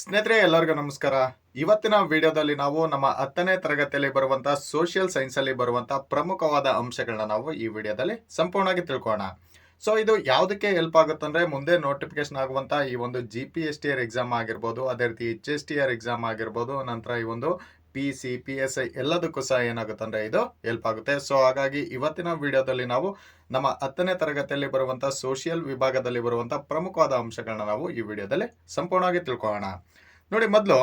ಸ್ನೇಹಿತರೆ, ಎಲ್ಲರಿಗೂ ನಮಸ್ಕಾರ. ಇವತ್ತಿನ ವಿಡಿಯೋದಲ್ಲಿ ನಾವು ನಮ್ಮ ಹತ್ತನೇ ತರಗತಿಯಲ್ಲಿ ಬರುವಂತಹ ಸೋಷಿಯಲ್ ಸೈನ್ಸ್ ಅಲ್ಲಿ ಬರುವಂತಹ ಪ್ರಮುಖವಾದ ಅಂಶಗಳನ್ನ ನಾವು ಈ ವಿಡಿಯೋದಲ್ಲಿ ಸಂಪೂರ್ಣವಾಗಿ ತಿಳ್ಕೋಣ ಸೊ ಇದು ಯಾವುದಕ್ಕೆ ಹೆಲ್ಪ್ ಆಗುತ್ತಂದ್ರೆ ಮುಂದೆ ನೋಟಿಫಿಕೇಶನ್ ಆಗುವಂತ ಈ ಒಂದು G P S T R exam ಆಗಿರ್ಬೋದು, ಅದೇ ರೀತಿ H S T R exam ಆಗಿರ್ಬೋದು, ನಂತರ ಈ ಒಂದು P C P S I ಎಲ್ಲದಕ್ಕೂ ಸಹ ಏನಾಗುತ್ತೆ ಅಂದರೆ ಇದು ಹೆಲ್ಪ್ ಆಗುತ್ತೆ. ಸೊ ಹಾಗಾಗಿ ಇವತ್ತಿನ ವಿಡಿಯೋದಲ್ಲಿ ನಾವು ನಮ್ಮ ಹತ್ತನೇ ತರಗತಿಯಲ್ಲಿ ಬರುವಂಥ ಸೋಷಿಯಲ್ ವಿಭಾಗದಲ್ಲಿ ಬರುವಂಥ ಪ್ರಮುಖವಾದ ಅಂಶಗಳನ್ನ ನಾವು ಈ ವಿಡಿಯೋದಲ್ಲಿ ಸಂಪೂರ್ಣವಾಗಿ ತಿಳ್ಕೊಳ್ಳೋಣ. ನೋಡಿ, ಮೊದಲು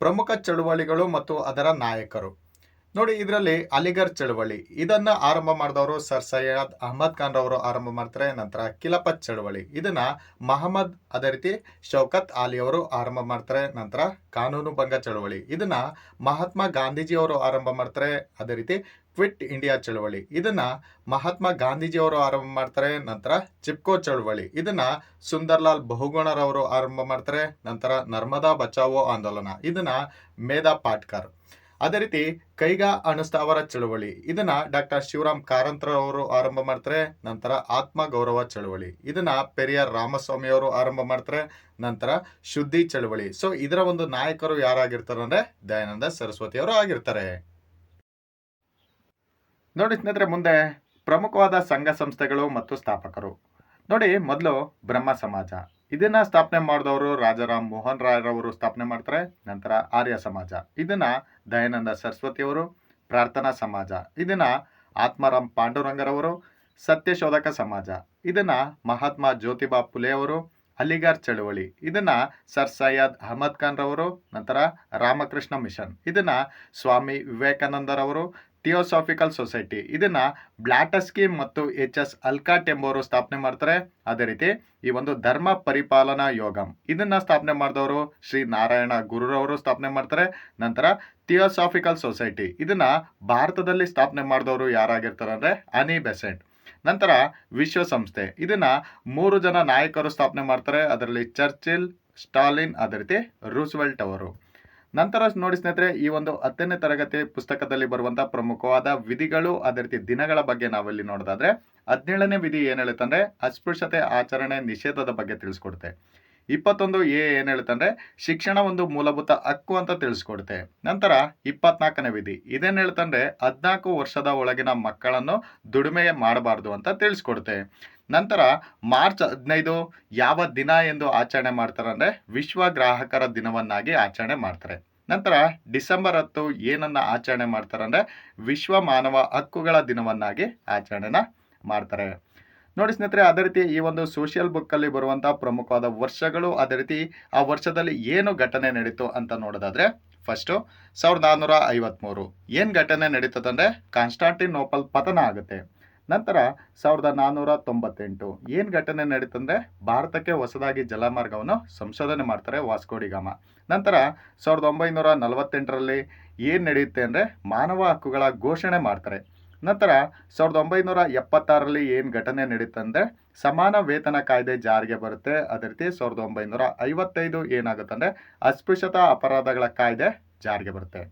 ಪ್ರಮುಖ ಚಳುವಳಿಗಳು ಮತ್ತು ಅದರ ನಾಯಕರು. ನೋಡಿ, ಇದರಲ್ಲಿ ಅಲಿಗರ್ ಚಳುವಳಿ. ಇದನ್ನ ಆರಂಭ ಮಾಡಿದವರು ಸರ್ ಸೈಯದ್ ಅಹಮದ್ ಖಾನ್ ರವರು ಆರಂಭ ಮಾಡ್ತಾರೆ, ನಂತರ ಕಿಲಪತ್ ಚಳುವಳಿ. ಇದನ್ನ ಮಹಮ್ಮದ್ ಅದೇ ರೀತಿ ಶೌಕತ್ ಆಲಿ ಅವರು ಆರಂಭ ಮಾಡ್ತಾರೆ, ನಂತರ ಕಾನೂನು ಭಂಗ ಚಳುವಳಿ. ಇದನ್ನ ಮಹಾತ್ಮ ಗಾಂಧೀಜಿ ಅವರು ಆರಂಭ ಮಾಡ್ತಾರೆ ಅದೇ ರೀತಿ ಕ್ವಿಟ್ ಇಂಡಿಯಾ ಚಳುವಳಿ. ಇದನ್ನ ಮಹಾತ್ಮ ಗಾಂಧೀಜಿ ಅವರು ಆರಂಭ ಮಾಡ್ತಾರೆ, ನಂತರ ಚಿಪ್ಕೋ ಚಳುವಳಿ. ಇದನ್ನ ಸುಂದರ್ಲಾಲ್ ಬಹುಗುಣರವರು ಆರಂಭ ಮಾಡ್ತಾರೆ, ನಂತರ ನರ್ಮದಾ ಬಚಾವೋ ಆಂದೋಲನ. ಇದನ್ನ ಮೇಧಾ ಪಾಟ್ಕರ್. ಅದೇ ರೀತಿ ಕೈಗಾ ಅನುಸ್ಥಾವರ ಚಳುವಳಿ. ಇದನ್ನ ಡಾಕ್ಟರ್ ಶಿವರಾಮ್ ಕಾರಂತರವರು ಆರಂಭ ಮಾಡ್ತಾರೆ, ನಂತರ ಆತ್ಮ ಗೌರವ ಚಳವಳಿ. ಇದನ್ನ ಪೆರಿಯಾರ್ ರಾಮಸ್ವಾಮಿ ಅವರು ಆರಂಭ ಮಾಡ್ತಾರೆ, ನಂತರ ಶುದ್ಧಿ ಚಳವಳಿ. ಸೊ ಇದರ ಒಂದು ನಾಯಕರು ಯಾರಾಗಿರ್ತಾರೆ ಅಂದ್ರೆ ದಯಾನಂದ ಸರಸ್ವತಿ ಅವರು ಆಗಿರ್ತಾರೆ. ನೋಡಿ ಸ್ನೇಹಿತರೆ, ಮುಂದೆ ಪ್ರಮುಖವಾದ ಸಂಘ ಸಂಸ್ಥೆಗಳು ಮತ್ತು ಸ್ಥಾಪಕರು. ನೋಡಿ, ಮೊದಲು ಬ್ರಹ್ಮ ಸಮಾಜ. ಇದನ್ನ ಸ್ಥಾಪನೆ ಮಾಡಿದವರು ರಾಜಾರಾಮ್ ಮೋಹನ್ ರಾಯ್ ರವರು ಸ್ಥಾಪನೆ ಮಾಡ್ತಾರೆ, ನಂತರ ಆರ್ಯ ಸಮಾಜ. ಇದನ್ನ ದಯಾನಂದ ಸರಸ್ವತಿಯವರು, ಪ್ರಾರ್ಥನಾ ಸಮಾಜ. ಇದನ್ನ ಆತ್ಮಾರಾಮ್ ಪಾಂಡುರಂಗರವರು, ಸತ್ಯಶೋಧಕ ಸಮಾಜ. ಇದನ್ನ ಮಹಾತ್ಮ ಜ್ಯೋತಿಬಾ ಫುಲೆ ಅವರು ಅಲಿಗಾರ್ ಚಳುವಳಿ. ಇದನ್ನ ಸರ್ ಸೈಯದ್ ಅಹಮದ್ ಖಾನ್ ರವರು ನಂತರ ರಾಮಕೃಷ್ಣ ಮಿಷನ್. ಇದನ್ನ ಸ್ವಾಮಿ ವಿವೇಕಾನಂದರವರು ಥಿಯೋಸಾಫಿಕಲ್ ಸೊಸೈಟಿ ಇದನ್ನ ಬ್ಲಾಟಸ್ಕಿ ಮತ್ತು ಎಚ್ ಎಸ್ ಅಲ್ಕಾಟ್ ಎಂಬುವರು ಸ್ಥಾಪನೆ ಮಾಡ್ತಾರೆ. ಅದೇ ರೀತಿ ಈ ಒಂದು ಧರ್ಮ ಪರಿಪಾಲನಾ ಯೋಗಂ. ಇದನ್ನ ಸ್ಥಾಪನೆ ಮಾಡಿದವರು ಶ್ರೀ ನಾರಾಯಣ ಗುರುರವರು ಸ್ಥಾಪನೆ ಮಾಡ್ತಾರೆ. ನಂತರ ಥಿಯೋಸಾಫಿಕಲ್ ಸೊಸೈಟಿ ಇದನ್ನ ಭಾರತದಲ್ಲಿ ಸ್ಥಾಪನೆ ಮಾಡಿದವರು ಯಾರಾಗಿರ್ತಾರೆ ಅಂದ್ರೆ ಅನಿ ಬೆಸೆಂಟ್ ನಂತರ ವಿಶ್ವಸಂಸ್ಥೆ. ಇದನ್ನ ಮೂರು ಜನ ನಾಯಕರು ಸ್ಥಾಪನೆ ಮಾಡ್ತಾರೆ. ಅದರಲ್ಲಿ ಚರ್ಚಿಲ್ ಸ್ಟಾಲಿನ್ ಅದೇ ರೀತಿ ರೂಸ್ವೆಲ್ಟ್ ಅವರು. ನಂತರ ನೋಡಿ ಸ್ನೇಹಿತರೆ, ಈ ಒಂದು ಹತ್ತನೇ ತರಗತಿ ಪುಸ್ತಕದಲ್ಲಿ ಬರುವಂತಹ ಪ್ರಮುಖವಾದ ವಿಧಿಗಳು, ಅದೇ ರೀತಿ ದಿನಗಳ ಬಗ್ಗೆ ನಾವಿಲ್ಲಿ ನೋಡೋದಾದ್ರೆ, ಹದಿನೇಳನೇ ವಿಧಿ ಏನ್ ಹೇಳುತ್ತಂದ್ರೆ ಅಸ್ಪೃಶ್ಯತೆ ಆಚರಣೆ ನಿಷೇಧದ ಬಗ್ಗೆ ತಿಳಿಸ್ಕೊಡುತ್ತೆ. ಇಪ್ಪತ್ತೊಂದು ಎ ಏನ್ ಹೇಳುತ್ತಂದ್ರೆ ಶಿಕ್ಷಣ ಒಂದು ಮೂಲಭೂತ ಹಕ್ಕು ಅಂತ ತಿಳಿಸ್ಕೊಡುತ್ತೆ. ನಂತರ ಇಪ್ಪತ್ನಾಲ್ಕನೇ ವಿಧಿ, ಇದೇನ್ ಹೇಳ್ತಂದ್ರೆ ಹದಿನಾಲ್ಕು ವರ್ಷದ ಒಳಗಿನ ಮಕ್ಕಳನ್ನು ದುಡಿಮೆ ಮಾಡಬಾರ್ದು ಅಂತ ತಿಳಿಸ್ಕೊಡುತ್ತೆ. ನಂತರ ಮಾರ್ಚ್ ಹದಿನೈದು ಯಾವ ದಿನ ಎಂದು ಆಚರಣೆ ಮಾಡ್ತಾರೆ ಅಂದ್ರೆ ವಿಶ್ವ ಗ್ರಾಹಕರ ದಿನವನ್ನಾಗಿ ಆಚರಣೆ ಮಾಡ್ತಾರೆ. ನಂತರ ಡಿಸೆಂಬರ್ ಹತ್ತು ಏನನ್ನ ಆಚರಣೆ ಮಾಡ್ತಾರೆ ಅಂದ್ರೆ ವಿಶ್ವ ಮಾನವ ಹಕ್ಕುಗಳ ದಿನವನ್ನಾಗಿ ಆಚರಣೆನ ಮಾಡ್ತಾರೆ. ನೋಡಿ ಸ್ನೇಹಿತರೆ, ಅದೇ ರೀತಿ ಈ ಒಂದು ಸೋಷಿಯಲ್ ಬುಕ್ ಅಲ್ಲಿ ಬರುವಂತಹ ಪ್ರಮುಖವಾದ ವರ್ಷಗಳು ಅದೇ ರೀತಿ ಆ ವರ್ಷದಲ್ಲಿ ಏನು ಘಟನೆ ನಡೀತು ಅಂತ ನೋಡೋದಾದ್ರೆ ಫಸ್ಟು ಸಾವಿರದ ನಾನ್ನೂರ ಐವತ್ಮೂರು ಏನು ಘಟನೆ ನಡೀತದಂದ್ರೆ ಕಾನ್ಸ್ಟಾಂಟಿನ್ ಕಾನ್ಸ್ಟಾಂಟಿನೋಪಲ್ ಪತನ ಆಗುತ್ತೆ. ನಂತರ ಸಾವಿರದ ನಾನ್ನೂರ ತೊಂಬತ್ತೆಂಟು ಏನು ಘಟನೆ ನಡೀತಂದ್ರೆ ಭಾರತಕ್ಕೆ ಹೊಸದಾಗಿ ಜಲಮಾರ್ಗವನ್ನು ಸಂಶೋಧನೆ ಮಾಡ್ತಾರೆ ವಾಸ್ಕೋಡಿಗಾಮ ನಂತರ ಸಾವಿರದ ಒಂಬೈನೂರ ನಲವತ್ತೆಂಟರಲ್ಲಿ ಏನು ನಡೆಯುತ್ತೆ ಅಂದರೆ ಮಾನವ ಹಕ್ಕುಗಳ ಘೋಷಣೆ ಮಾಡ್ತಾರೆ. ನಂತರ ಸಾವಿರದ ಒಂಬೈನೂರ ಎಪ್ಪತ್ತಾರರಲ್ಲಿ ಏನು ಘಟನೆ ನಡೀತಂದ್ರೆ ಸಮಾನ ವೇತನ ಕಾಯ್ದೆ ಜಾರಿಗೆ ಬರುತ್ತೆ. ಅದೇ ರೀತಿ ಸಾವಿರದ ಒಂಬೈನೂರ ಐವತ್ತೈದು ಏನಾಗುತ್ತೆ ಅಂದರೆ ಅಸ್ಪೃಶ್ಯತಾ ಅಪರಾಧಗಳ ಕಾಯ್ದೆ ಜಾರಿಗೆ ಬರುತ್ತೆ.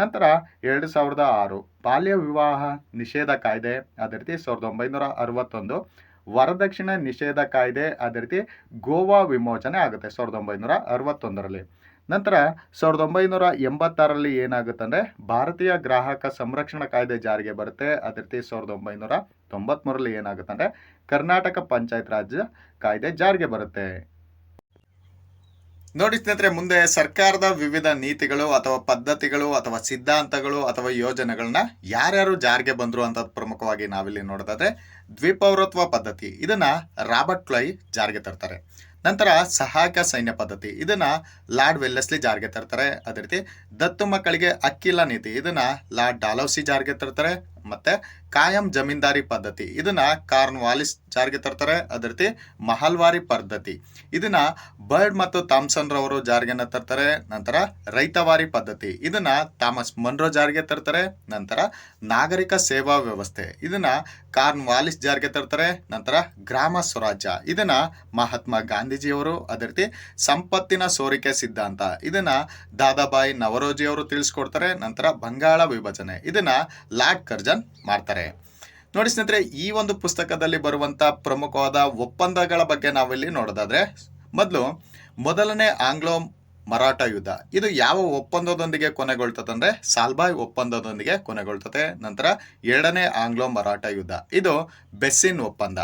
ನಂತರ ಎರಡು ಸಾವಿರದ ಆರು ಬಾಲ್ಯ ವಿವಾಹ ನಿಷೇಧ ಕಾಯ್ದೆ, ಅದೇ ರೀತಿ ಸಾವಿರದ ಒಂಬೈನೂರ ಅರವತ್ತೊಂದು ವರದಕ್ಷಿಣೆ ನಿಷೇಧ ಕಾಯ್ದೆ, ಅದೇ ರೀತಿ ಗೋವಾ ವಿಮೋಚನೆ ಆಗುತ್ತೆ ಸಾವಿರದ ಒಂಬೈನೂರ ಅರವತ್ತೊಂದರಲ್ಲಿ. ನಂತರ ಸಾವಿರದ ಒಂಬೈನೂರ ಎಂಬತ್ತಾರರಲ್ಲಿ ಏನಾಗುತ್ತೆ ಅಂದರೆ ಭಾರತೀಯ ಗ್ರಾಹಕ ಸಂರಕ್ಷಣಾ ಕಾಯ್ದೆ ಜಾರಿಗೆ ಬರುತ್ತೆ, ಅದೇ ರೀತಿ ಸಾವಿರದ ಒಂಬೈನೂರ ತೊಂಬತ್ಮೂರರಲ್ಲಿ ಏನಾಗುತ್ತೆ ಅಂದರೆ ಕರ್ನಾಟಕ ಪಂಚಾಯತ್ ರಾಜ್ ಕಾಯ್ದೆ ಜಾರಿಗೆ ಬರುತ್ತೆ. ನೋಡಿ ಸ್ನೇಹಿತರೆ, ಮುಂದೆ ಸರ್ಕಾರದ ವಿವಿಧ ನೀತಿಗಳು ಅಥವಾ ಪದ್ಧತಿಗಳು ಅಥವಾ ಸಿದ್ಧಾಂತಗಳು ಅಥವಾ ಯೋಜನೆಗಳನ್ನ ಯಾರ್ಯಾರು ಜಾರಿಗೆ ಬಂದರು ಅಂತ ಪ್ರಮುಖವಾಗಿ ನಾವಿಲ್ಲಿ ನೋಡೋದಾದ್ರೆ ದ್ವಿಪೌರತ್ವ ಪದ್ಧತಿ. ಇದನ್ನ ರಾಬರ್ಟ್ ಕ್ಲೈ ಜಾರಿಗೆ ತರ್ತಾರೆ. ನಂತರ ಸಹಾಯಕ ಸೈನ್ಯ ಪದ್ಧತಿ. ಇದನ್ನ ಲಾರ್ಡ್ ವೆಲ್ಲೆಸ್ಲಿ ಜಾರಿಗೆ ತರ್ತಾರೆ. ಅದೇ ರೀತಿ ದತ್ತು ಮಕ್ಕಳಿಗೆ ಅಕ್ಕಿಲ್ಲ ನೀತಿ. ಇದನ್ನ ಲಾರ್ಡ್ ಡಾಲೌಸಿ ಜಾರಿಗೆ ತರ್ತಾರೆ. ಮತ್ತೆ ಕಾಯಂ ಜಮೀನ್ದಾರಿ ಪದ್ಧತಿ. ಇದನ್ನ ಕಾರ್ನ್ ವಾಲಿಸ್ ಜಾರಿಗೆ ತರ್ತಾರೆ. ಅದೇ ಮಹಲ್ವಾರಿ ಪದ್ಧತಿ. ಇದನ್ನ ಬರ್ಡ್ ಮತ್ತು ಥಾಮ್ಸನ್ ರವರು ಜಾರಿಗೆನ ತರ್ತಾರೆ. ನಂತರ ರೈತವಾರಿ ಪದ್ಧತಿ. ಇದನ್ನ ಥಾಮಸ್ ಮನ್ರೋ ಜಾರಿಗೆ ತರ್ತಾರೆ. ನಂತರ ನಾಗರಿಕ ಸೇವಾ ವ್ಯವಸ್ಥೆ. ಇದನ್ನ ಕಾರ್ನ್ ವಾಲಿಸ್ ಜಾರಿಗೆ ತರ್ತಾರೆ. ನಂತರ ಗ್ರಾಮ ಸ್ವರಾಜ್ಯ. ಇದನ್ನ ಮಹಾತ್ಮ ಗಾಂಧೀಜಿಯವರು, ಅದೇ ರೀತಿ ಸಂಪತ್ತಿನ ಸೋರಿಕೆ ಸಿದ್ಧಾಂತ. ಇದನ್ನ ದಾದಾಬಾಯಿ ನವರೋಜಿ ಅವರು ತಿಳಿಸ್ಕೊಡ್ತಾರೆ. ನಂತರ ಬಂಗಾಳ ವಿಭಜನೆ. ಇದನ್ನ ಲಾರ್ಡ್ ಕರ್ಜನ್ ಮಾಡ್ತಾರೆ. ನೋಡಿ ಸ್ನೇಹಿತರೆ, ಈ ಒಂದು ಪುಸ್ತಕದಲ್ಲಿ ಬರುವಂತಹ ಪ್ರಮುಖವಾದ ಒಪ್ಪಂದಗಳ ಬಗ್ಗೆ ನಾವಿಲ್ಲಿ ನೋಡೋದಾದ್ರೆ, ಮೊದಲು ಮೊದಲನೇ ಆಂಗ್ಲೋ ಮರಾಠ ಯುದ್ಧ. ಇದು ಯಾವ ಒಪ್ಪಂದದೊಂದಿಗೆ ಕೊನೆಗೊಳ್ತದೆ ಅಂದ್ರೆ, ಸಾಲ್ಬಾಯ್ ಒಪ್ಪಂದದೊಂದಿಗೆ ಕೊನೆಗೊಳ್ತದೆ. ನಂತರ ಎರಡನೇ ಆಂಗ್ಲೋ ಮರಾಠ ಯುದ್ಧ. ಇದು ಬೆಸ್ಸಿನ್ ಒಪ್ಪಂದ.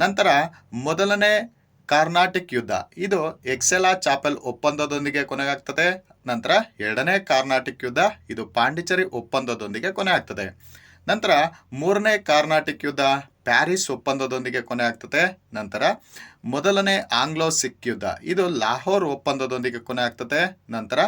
ನಂತರ ಮೊದಲನೇ ಕಾರ್ನಾಟಿಕ್ ಯುದ್ಧ. ಇದು ಎಕ್ಸೆಲಾ ಚಾಪೆಲ್ ಒಪ್ಪಂದದೊಂದಿಗೆ ಕೊನೆಗಾಗ್ತದೆ ನಂತರ ಎರಡನೇ ಕಾರ್ನಾಟಿಕ್ ಯುದ್ಧ. ಇದು ಪಾಂಡಿಚೇರಿ ಒಪ್ಪಂದದೊಂದಿಗೆ ಕೊನೆ ಆಗ್ತದೆ ನಂತರ ಮೂರನೇ ಕಾರ್ನಾಟಿಕ್ ಯುದ್ಧ ಪ್ಯಾರಿಸ್ ಒಪ್ಪಂದದೊಂದಿಗೆ ಕೊನೆ ಆಗ್ತದೆ. ನಂತರ ಮೊದಲನೇ ಆಂಗ್ಲೋ ಸಿಖ್ ಯುದ್ಧ, ಇದು ಲಾಹೋರ್ ಒಪ್ಪಂದದೊಂದಿಗೆ ಕೊನೆ ಆಗ್ತದೆ. ನಂತರ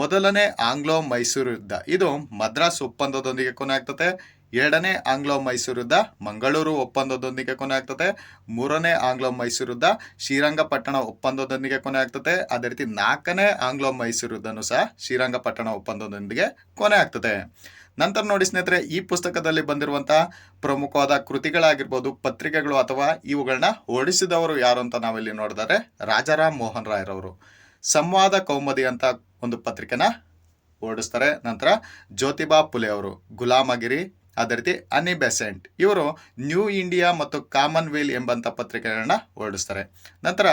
ಮೊದಲನೇ ಆಂಗ್ಲೋ ಮೈಸೂರು ಯುದ್ಧ, ಇದು ಮದ್ರಾಸ್ ಒಪ್ಪಂದದೊಂದಿಗೆ ಕೊನೆ ಆಗ್ತದೆ. ಎರಡನೇ ಆಂಗ್ಲೋ ಮೈಸೂರು ಯುದ್ಧ ಮಂಗಳೂರು ಒಪ್ಪಂದದೊಂದಿಗೆ ಕೊನೆ ಆಗ್ತದೆ. ಮೂರನೇ ಆಂಗ್ಲೋ ಮೈಸೂರು ಯುದ್ಧ ಶ್ರೀರಂಗಪಟ್ಟಣ ಒಪ್ಪಂದದೊಂದಿಗೆ ಕೊನೆ ಆಗ್ತದೆ. ಅದೇ ರೀತಿ ನಾಲ್ಕನೇ ಆಂಗ್ಲೋ ಮೈಸೂರು ಯುದ್ಧನೂ ಸಹ ಶ್ರೀರಂಗಪಟ್ಟಣ ಒಪ್ಪಂದದೊಂದಿಗೆ ಕೊನೆ ಆಗ್ತದೆ. ನಂತರ ನೋಡಿ ಸ್ನೇಹಿತರೆ, ಈ ಪುಸ್ತಕದಲ್ಲಿ ಬಂದಿರುವಂತಹ ಪ್ರಮುಖವಾದ ಕೃತಿಗಳಾಗಿರ್ಬೋದು, ಪತ್ರಿಕೆಗಳು ಅಥವಾ ಇವುಗಳನ್ನ ಓಡಿಸಿದವರು ಯಾರು ಅಂತ ನಾವಿಲ್ಲಿ ನೋಡಿದರೆ ರಾಜಾರಾಮ್ ಮೋಹನ್ ರಾಯ್ರವರು ಸಂವಾದ ಕೌಮದಿ ಅಂತ ಒಂದು ಪತ್ರಿಕೆನ ಓಡಿಸ್ತಾರೆ. ನಂತರ ಜ್ಯೋತಿಬಾ ಪುಲೆ ಅವರು, ಗುಲಾಮಗಿರಿ ಅದೇ ರೀತಿ ಅನಿ ಬೆಸೆಂಟ್ ಇವರು ನ್ಯೂ ಇಂಡಿಯಾ ಮತ್ತು ಕಾಮನ್ವೆಲ್ ಎಂಬಂಥ ಪತ್ರಿಕೆಗಳನ್ನ ಹೊರಡಿಸ್ತಾರೆ. ನಂತರ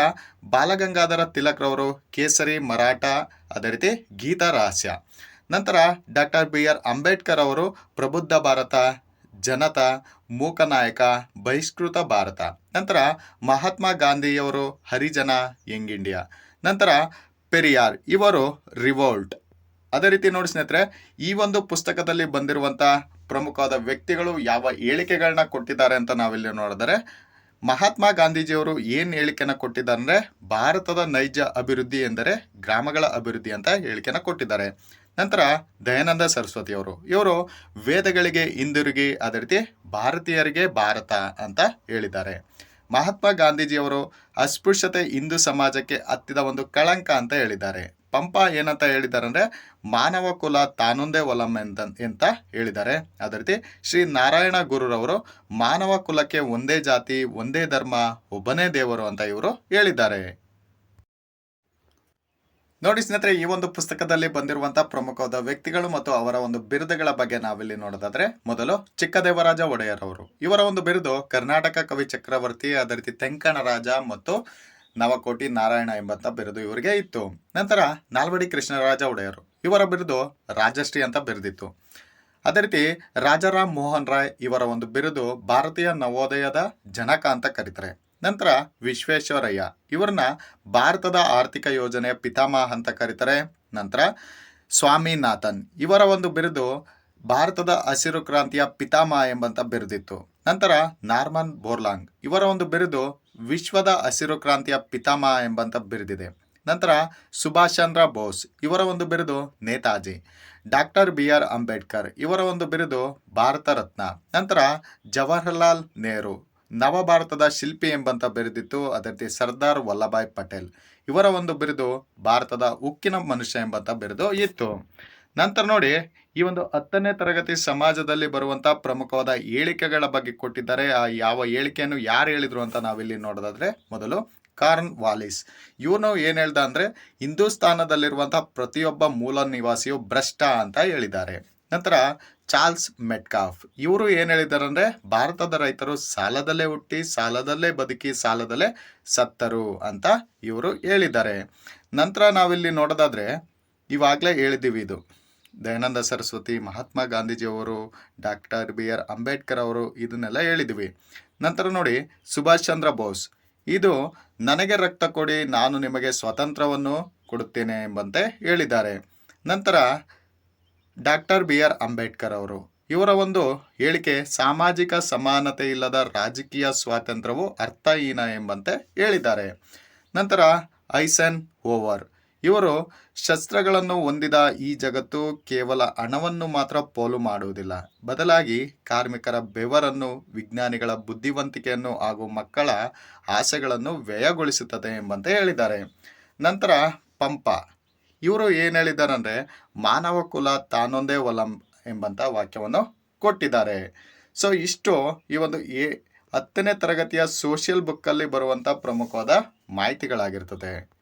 ಬಾಲಗಂಗಾಧರ ತಿಲಕ್ ರವರು, ಕೇಸರಿ, ಮರಾಠ, ಅದೇ ರೀತಿ ಗೀತಾ ರಹಸ್ಯ. ನಂತರ ಡಾಕ್ಟರ್ ಬಿ ಆರ್ ಅಂಬೇಡ್ಕರ್ ಅವರು, ಪ್ರಬುದ್ಧ ಭಾರತ, ಜನತಾ, ಮೂಕನಾಯಕ, ಬಹಿಷ್ಕೃತ ಭಾರತ. ನಂತರ ಮಹಾತ್ಮ ಗಾಂಧಿಯವರು, ಹರಿಜನ, ಯಂಗ್ ಇಂಡಿಯಾ. ನಂತರ ಪೆರಿಯಾರ್, ಇವರು ರಿವೋಲ್ಟ್. ಅದೇ ರೀತಿ ನೋಡಿ ಸ್ನೇಹಿತರೆ, ಈ ಒಂದು ಪುಸ್ತಕದಲ್ಲಿ ಬಂದಿರುವಂಥ ಪ್ರಮುಖವಾದ ವ್ಯಕ್ತಿಗಳು ಯಾವ ಹೇಳಿಕೆಗಳನ್ನ ಕೊಟ್ಟಿದ್ದಾರೆ ಅಂತ ನಾವಿಲ್ಲಿ ನೋಡಿದರೆ, ಮಹಾತ್ಮ ಗಾಂಧೀಜಿಯವರು ಏನು ಹೇಳಿಕೆನ ಕೊಟ್ಟಿದ್ದಾರೆ ಅಂದರೆ ಭಾರತದ ನೈಜ ಅಭಿವೃದ್ಧಿ ಎಂದರೆ ಗ್ರಾಮಗಳ ಅಭಿವೃದ್ಧಿ ಅಂತ ಹೇಳಿಕೆನ ಕೊಟ್ಟಿದ್ದಾರೆ. ನಂತರ ದಯಾನಂದ ಸರಸ್ವತಿ ಅವರು, ಇವರು ವೇದಗಳಿಗೆ ಹಿಂದಿರುಗಿ ಅದೇ ರೀತಿ ಭಾರತೀಯರಿಗೆ ಭಾರತ ಅಂತ ಹೇಳಿದ್ದಾರೆ. ಮಹಾತ್ಮ ಗಾಂಧೀಜಿಯವರು ಅಸ್ಪೃಶ್ಯತೆ ಹಿಂದೂ ಸಮಾಜಕ್ಕೆ ಹತ್ತಿದ ಒಂದು ಕಳಂಕ ಅಂತ ಹೇಳಿದ್ದಾರೆ. ಪಂಪ ಏನಂತ ಹೇಳಿದ್ದಾರೆ ಅಂದರೆ ಮಾನವ ಕುಲ ತಾನೊಂದೇ ಒಲಂ ಎಂತ ಅಂತ ಹೇಳಿದ್ದಾರೆ. ಅದೇ ರೀತಿ ಶ್ರೀ ನಾರಾಯಣ ಗುರುರವರು ಮಾನವ ಕುಲಕ್ಕೆ ಒಂದೇ ಜಾತಿ, ಒಂದೇ ಧರ್ಮ, ಒಬ್ಬನೇ ದೇವರು ಅಂತ ಇವರು ಹೇಳಿದ್ದಾರೆ. ನೋಡಿ ಸ್ನೇಹಿತರೆ, ಈ ಒಂದು ಪುಸ್ತಕದಲ್ಲಿ ಬಂದಿರುವಂತಹ ಪ್ರಮುಖವಾದ ವ್ಯಕ್ತಿಗಳು ಮತ್ತು ಅವರ ಒಂದು ಬಿರುದುಗಳ ಬಗ್ಗೆ ನಾವಿಲ್ಲಿ ನೋಡೋದಾದ್ರೆ ಮೊದಲು ಚಿಕ್ಕದೇವರಾಜ ಒಡೆಯರ್ ಅವರು ಇವರ ಒಂದು ಬಿರುದು ಕರ್ನಾಟಕ ಕವಿ ಚಕ್ರವರ್ತಿ, ಅದೇ ರೀತಿ ತೆಂಕಣ ರಾಜ ಮತ್ತು ನವಕೋಟಿ ನಾರಾಯಣ ಎಂಬಂತ ಬಿರುದು ಇವರಿಗೆ ಇತ್ತು. ನಂತರ ನಾಲ್ವಡಿ ಕೃಷ್ಣರಾಜ ಒಡೆಯರು, ಇವರ ಬಿರುದು ರಾಜಶ್ರೀ ಅಂತ ಬಿರುದಿತ್ತು. ಅದೇ ರೀತಿ ರಾಜಾರಾಮ್ ಮೋಹನ್ ರಾಯ್ ಇವರ ಒಂದು ಬಿರುದು ಭಾರತೀಯ ನವೋದಯದ ಜನಕ ಅಂತ ಕರೀತಾರೆ. ನಂತರ ವಿಶ್ವೇಶ್ವರಯ್ಯ, ಇವ್ರನ್ನ ಭಾರತದ ಆರ್ಥಿಕ ಯೋಜನೆಯ ಪಿತಾಮಹ ಅಂತ ಕರೀತಾರೆ. ನಂತರ ಸ್ವಾಮಿನಾಥನ್, ಇವರ ಒಂದು ಬಿರುದು ಭಾರತದ ಹಸಿರು ಕ್ರಾಂತಿಯ ಪಿತಾಮಹ ಎಂಬಂತ ಬಿರುದಿತ್ತು. ನಂತರ ನಾರ್ಮನ್ ಬೋರ್ಲಾಂಗ್, ಇವರ ಒಂದು ಬಿರುದು ವಿಶ್ವದ ಹಸಿರು ಕ್ರಾಂತಿಯ ಪಿತಾಮಹ ಎಂಬಂತ ಬಿರಿದಿದೆ. ನಂತರ ಸುಭಾಷ್ ಚಂದ್ರ ಬೋಸ್, ಇವರ ಒಂದು ಬಿರುದು Netaji. Doctor B R Ambedkar, ಇವರ ಒಂದು ಬಿರುದು ಭಾರತ ರತ್ನ. ನಂತರ ಜವಾಹರ್ಲಾಲ್ ನೆಹರು ನವ ಭಾರತದ ಶಿಲ್ಪಿ ಎಂಬಂತ ಬಿರುದಿತ್ತು ಅದೇ ರೀತಿ ಸರ್ದಾರ್ ವಲ್ಲಭಾಯ್ ಪಟೇಲ್. ಇವರ ಒಂದು ಬಿರುದು ಭಾರತದ ಉಕ್ಕಿನ ಮನುಷ್ಯ ಎಂಬಂತ ಬಿರುದು ಇತ್ತು. ನಂತರ ನೋಡಿ, ಈ ಒಂದು ಹತ್ತನೇ ತರಗತಿ ಸಮಾಜದಲ್ಲಿ ಬರುವಂತ ಪ್ರಮುಖವಾದ ಹೇಳಿಕೆಗಳ ಬಗ್ಗೆ ಕೊಟ್ಟಿದ್ದಾರೆ. ಆ ಯಾವ ಹೇಳಿಕೆಯನ್ನು ಯಾರು ಹೇಳಿದ್ರು ಅಂತ ನಾವಿಲ್ಲಿ ನೋಡೋದಾದ್ರೆ ಮೊದಲು ಕಾರ್ನ್ ವಾಲಿಸ್. ಇವನು ಏನು ಹೇಳ್ದ ಅಂದರೆ ಹಿಂದೂಸ್ತಾನದಲ್ಲಿರುವಂಥ ಪ್ರತಿಯೊಬ್ಬ ಮೂಲ ನಿವಾಸಿಯು ಭ್ರಷ್ಟ ಅಂತ ಹೇಳಿದ್ದಾರೆ. ನಂತರ ಚಾರ್ಲ್ಸ್ ಮೆಟ್ಕಾಫ್. ಇವರು ಏನು ಹೇಳಿದ್ದಾರೆ ಅಂದರೆ, ಭಾರತದ ರೈತರು ಸಾಲದಲ್ಲೇ ಹುಟ್ಟಿ, ಸಾಲದಲ್ಲೇ ಬದುಕಿ, ಸಾಲದಲ್ಲೇ ಸತ್ತರು ಅಂತ ಇವರು ಹೇಳಿದ್ದಾರೆ. ನಂತರ ನಾವಿಲ್ಲಿ ನೋಡೋದಾದ್ರೆ, ಇವಾಗಲೇ ಹೇಳಿದ್ದೀವಿ ಇದು. ದಯಾನಂದ ಸರಸ್ವತಿ, ಮಹಾತ್ಮ ಗಾಂಧೀಜಿಯವರು ಡಾಕ್ಟರ್ ಬಿ ಆರ್ ಅಂಬೇಡ್ಕರ್ ಅವರು ಇದನ್ನೆಲ್ಲ ಹೇಳಿದ್ವಿ. ನಂತರ ನೋಡಿ ಸುಭಾಷ್ ಚಂದ್ರ ಬೋಸ್. ಇದು ನನಗೆ ರಕ್ತ ಕೊಡಿ, ನಾನು ನಿಮಗೆ ಸ್ವಾತಂತ್ರ್ಯವನ್ನು ಕೊಡುತ್ತೇನೆ ಎಂಬಂತೆ ಹೇಳಿದ್ದಾರೆ. ನಂತರ ಡಾಕ್ಟರ್ ಬಿ ಆರ್ ಅಂಬೇಡ್ಕರ್ ಅವರು. ಇವರ ಒಂದು ಹೇಳಿಕೆ, ಸಾಮಾಜಿಕ ಸಮಾನತೆ ಇಲ್ಲದ ರಾಜಕೀಯ ಸ್ವಾತಂತ್ರ್ಯವು ಅರ್ಥಹೀನ ಎಂಬಂತೆ ಹೇಳಿದ್ದಾರೆ. ನಂತರ ಐಸನ್ ಓವರ್. ಇವರು ಶಸ್ತ್ರಗಳನ್ನು ಹೊಂದಿದ ಈ ಜಗತ್ತು ಕೇವಲ ಹಣವನ್ನು ಮಾತ್ರ ಪೋಲು ಮಾಡುವುದಿಲ್ಲ. ಬದಲಾಗಿ ಕಾರ್ಮಿಕರ ಬೆವರನ್ನು, ವಿಜ್ಞಾನಿಗಳ ಬುದ್ಧಿವಂತಿಕೆಯನ್ನು ಹಾಗೂ ಮಕ್ಕಳ ಆಸೆಗಳನ್ನು ವ್ಯಯಗೊಳಿಸುತ್ತದೆ ಎಂಬಂತೆ ಹೇಳಿದ್ದಾರೆ. ನಂತರ ಪಂಪ. ಇವರು ಏನು ಹೇಳಿದ್ದಾರೆ ಅಂದರೆ ಮಾನವ ಕುಲ ತಾನೊಂದೇ ಒಲಂ ಎಂಬಂಥ ವಾಕ್ಯವನ್ನು ಕೊಟ್ಟಿದ್ದಾರೆ. ಸೊ, ಇಷ್ಟು ಈ ಒಂದು ಎ, ಹತ್ತನೇ ತರಗತಿಯ ಸೋಷಿಯಲ್ ಬುಕ್ಕಲ್ಲಿ ಬರುವಂಥ ಪ್ರಮುಖವಾದ ಮಾಹಿತಿಗಳಾಗಿರ್ತದೆ.